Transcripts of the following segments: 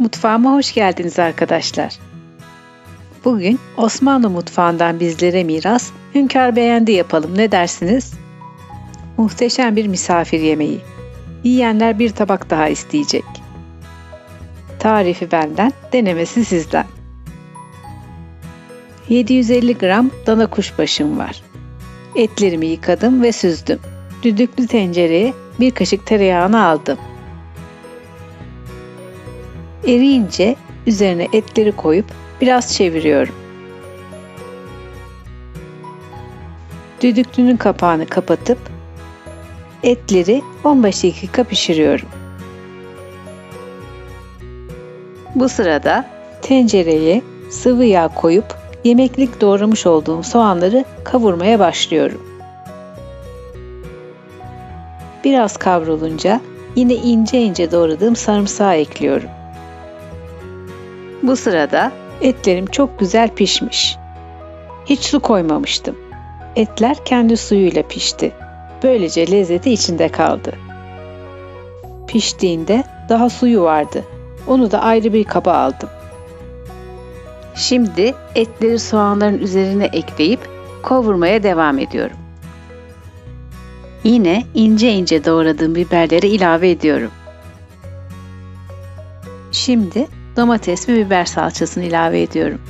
Mutfağıma hoş geldiniz arkadaşlar. Bugün Osmanlı mutfağından bizlere miras hünkâr beğendi yapalım ne dersiniz? Muhteşem bir misafir yemeği. Yiyenler bir tabak daha isteyecek. Tarifi benden, denemesi sizden. 750 gram dana kuşbaşım var. Etlerimi yıkadım ve süzdüm. Düdüklü tencereye bir kaşık tereyağını aldım. Eriyince üzerine etleri koyup biraz çeviriyorum. Düdüklünün kapağını kapatıp etleri 15 dakika pişiriyorum. Bu sırada tencereye sıvı yağ koyup yemeklik doğramış olduğum soğanları kavurmaya başlıyorum. Biraz kavrulunca yine ince ince doğradığım sarımsağı ekliyorum. Bu sırada etlerim çok güzel pişmiş. Hiç su koymamıştım. Etler kendi suyuyla pişti. Böylece lezzeti içinde kaldı. Piştiğinde daha suyu vardı. Onu da ayrı bir kaba aldım. Şimdi etleri soğanların üzerine ekleyip kavurmaya devam ediyorum. Yine ince ince doğradığım biberleri ilave ediyorum. Şimdi domates ve biber salçasını ilave ediyorum.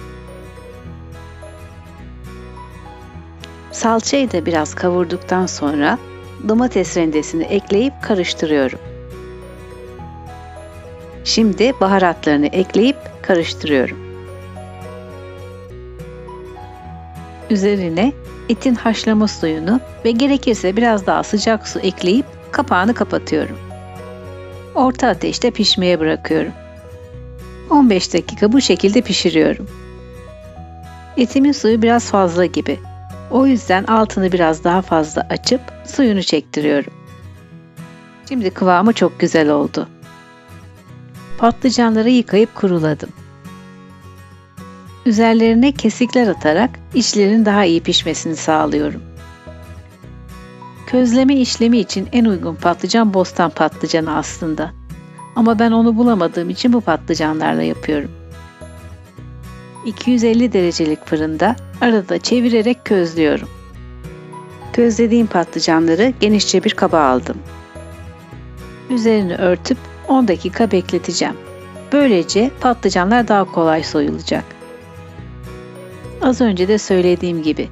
Salçayı da biraz kavurduktan sonra domates rendesini ekleyip karıştırıyorum. Şimdi baharatlarını ekleyip karıştırıyorum. Üzerine etin haşlama suyunu ve gerekirse biraz daha sıcak su ekleyip kapağını kapatıyorum. Orta ateşte pişmeye bırakıyorum. 15 dakika bu şekilde pişiriyorum. Etimin suyu biraz fazla gibi. O yüzden altını biraz daha fazla açıp suyunu çektiriyorum. Şimdi kıvamı çok güzel oldu. Patlıcanları yıkayıp kuruladım. Üzerlerine kesikler atarak içlerin daha iyi pişmesini sağlıyorum. Közleme işlemi için en uygun patlıcan bostan patlıcanı aslında. Ama ben onu bulamadığım için bu patlıcanlarla yapıyorum. 250 derecelik fırında arada çevirerek közlüyorum. Közlediğim patlıcanları genişçe bir kaba aldım. Üzerini örtüp 10 dakika bekleteceğim. Böylece patlıcanlar daha kolay soyulacak. Az önce de söylediğim gibi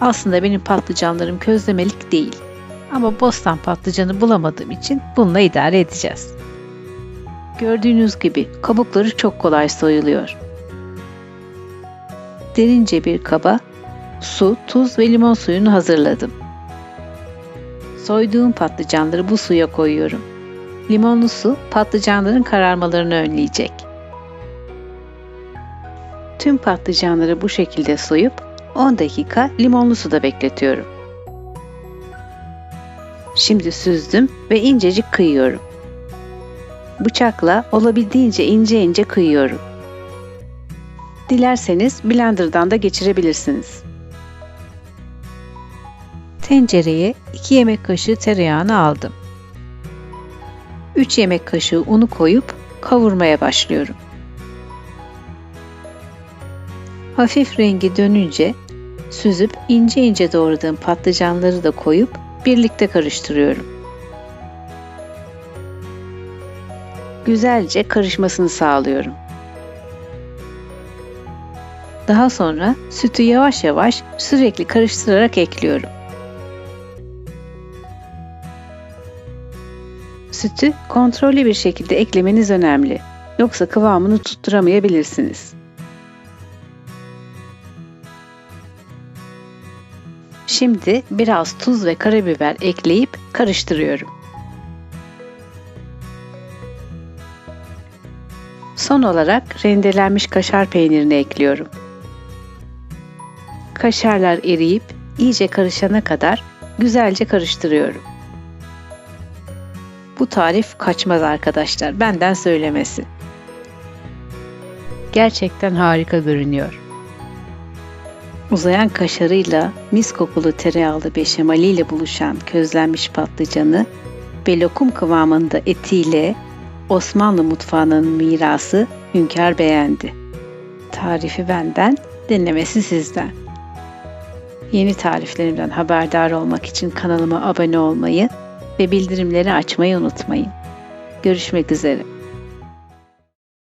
aslında benim patlıcanlarım közlemelik değil. Ama bostan patlıcanı bulamadığım için bununla idare edeceğiz. Gördüğünüz gibi kabukları çok kolay soyuluyor. Derince bir kaba su, tuz ve limon suyunu hazırladım. Soyduğum patlıcanları bu suya koyuyorum. Limonlu su patlıcanların kararmalarını önleyecek. Tüm patlıcanları bu şekilde soyup 10 dakika limonlu suda bekletiyorum. Şimdi süzdüm ve incecik kıyıyorum. Bıçakla olabildiğince ince ince kıyıyorum. Dilerseniz blenderdan da geçirebilirsiniz. Tencereye 2 yemek kaşığı tereyağını aldım. 3 yemek kaşığı unu koyup kavurmaya başlıyorum. Hafif rengi dönünce süzüp ince ince doğradığım patlıcanları da koyup birlikte karıştırıyorum. Güzelce karışmasını sağlıyorum. Daha sonra sütü yavaş yavaş sürekli karıştırarak ekliyorum. Sütü kontrollü bir şekilde eklemeniz önemli. Yoksa kıvamını tutturamayabilirsiniz. Şimdi biraz tuz ve karabiber ekleyip karıştırıyorum. Son olarak rendelenmiş kaşar peynirini ekliyorum. Kaşarlar eriyip iyice karışana kadar güzelce karıştırıyorum. Bu tarif kaçmaz arkadaşlar, benden söylemesi. Gerçekten harika görünüyor. Uzayan kaşarıyla mis kokulu tereyağlı beşameliyle buluşan közlenmiş patlıcanı ve lokum kıvamında etiyle Osmanlı mutfağının mirası Hünkar beğendi. Tarifi benden, dinlemesi sizden. Yeni tariflerimden haberdar olmak için kanalıma abone olmayı ve bildirimleri açmayı unutmayın. Görüşmek üzere.